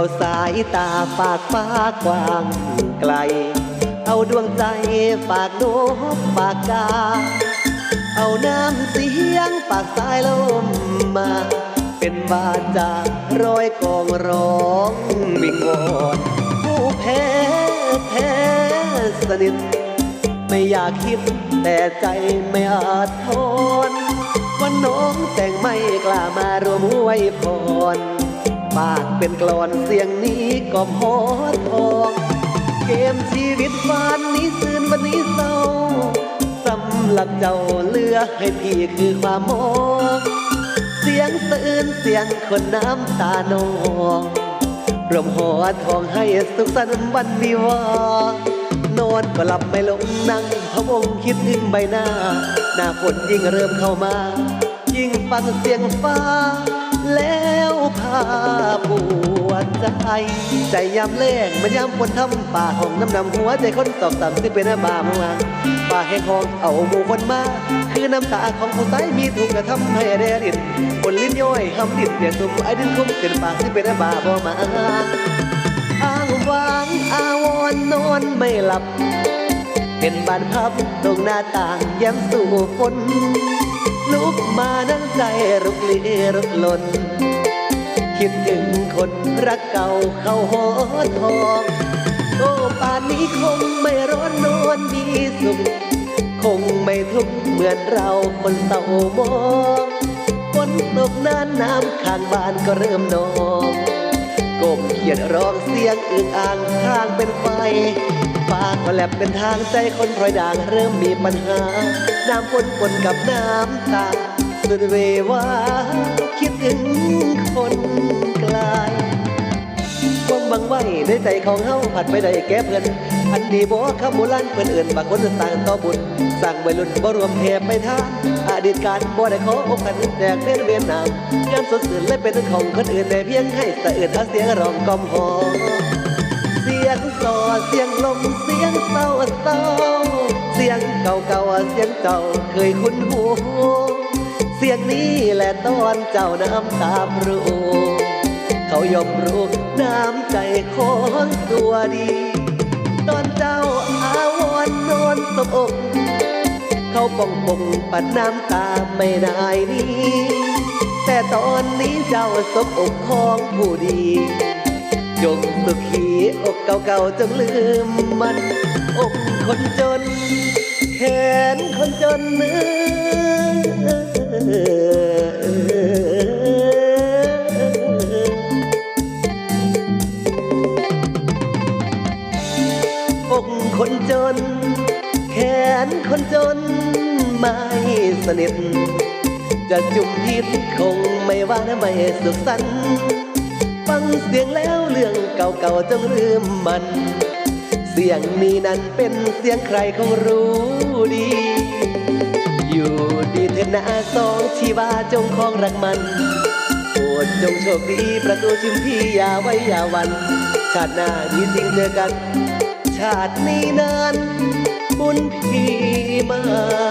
เอาสายตาฝากฟ้ากว้างไกล เอาดวงใจฝากนกฝากกา เอาน้ำเสียงฝากสายลมมา เป็นบาจารอยกองร้องวิงวอนผู้แพ้แพ้สนิทไม่อยากคิดแต่ใจไม่อาจทนวันน้องแต่งไม่กล้ามารวมไว้พร ปากเป็นกลอนเสียงนี้ก็พอทอง เกมชีวิตวันนี้ซื่นวันนี้เศร้าสำหรับเจ้าเลือให้พี่คือความมองเสียงสะอื้นเสียงคนน้ำตานองรวมหัวทองให้สุขสันต์วันวิวานอนก็หลับไม่ลงนั่งพะวงคิดถึงใบหน้า หน้าฝนยิ่งเริ่มเข้ามา ยิ่งฟังเสียงฟ้า แล้วพาปวดใจ ใจยามแรงมันยามฝนทำป่าห้องน้ำนำหัวใจคนตอกต่ำที่เป็นอาบาเมือวาป่าแห้งห้องเอาหมู่คนมา คือน้ำตาของผู้ชายมีถูกกระทำให้แดดินบนลิ้นย้อยหำดินเปลี่ยนตุ่มไอ้ดินคุ้มเส้นปากที่เป็นอาบาบ่มาอ้างวางอาวรณ์นอนไม่หลับ เป็นบานพับตรงหน้าต่างย้มสู่ฝน ลุกมานั่งใจรุกลีรุกลน คิดถึงคนรักเก่าเข้าหอทองโอ้ป่านนี้คงไม่ร้อนนอนมีสุข คงไม่ทุกข์เหมือนเราคนเศร้ามองฝนตกนานน้ำข้างบ้านก็เริ่มนองก้มเขียนร้องเสียงอึ่งอ่างทางเป็นไฟ ฟ้าก็แลบเป็นทางใจคนพลอยด่างเริ่มมีปัญหา น้ำฝนปนกับน้ำตา สุดเววาคิดถึงคนไกลความบังไว้ในใจของเฮาผัดไปได้แก่เพื่อนอันดีบ่คำโบราณเพื่อนอื่นบางคนสร้างต่อบุญสร้างไว้รุ่นบ่รวมเทพไปทานอดีตการบ่ได้ขออกกันแตกเล่นเวียนนามยามสดสื่นเลยเป็นของคนอื่นได้เพียงให้สะอื่นเอาเสียงร้องกอมหอ เสียงสอเสียงลมเสียงเศร้าเศร้าเสียงเก่าเก่าเสียงเจ้าเคยคุ้นหูเสียงนี้แหละตอนเจ้าน้ำตาพรูเขายอมรู้น้ำใจของตัวดี ตอนเจ้าอาวรนอนตบอกเขาปองปงปัดน้ำตาไม่ได้นี้ แต่ตอนนี้เจ้าสบอกของผู้ดี จงสุขีอกเก่าๆจงลืมมันอกคนจน แขนคนจนเนื้อกคนจน แขนคนจนไม่สนิทจะจุ่มพิษคงไม่ว่าไม่สุขสันต์ ฟังเสียงแล้วเรื่องเก่าๆจงลืมมัน เสียงนี้นั้นเป็นเสียงใครคงรู้ดี อยู่ดีเถิดนะสองชีวาจงคองรักมันโปรดจงโชคดีประตูชิมพี่อย่าไว้อย่าวัน ชาติหน้ามีสิ่งเจอกัน ชาตินี้นั้นบุญพี่ม่มี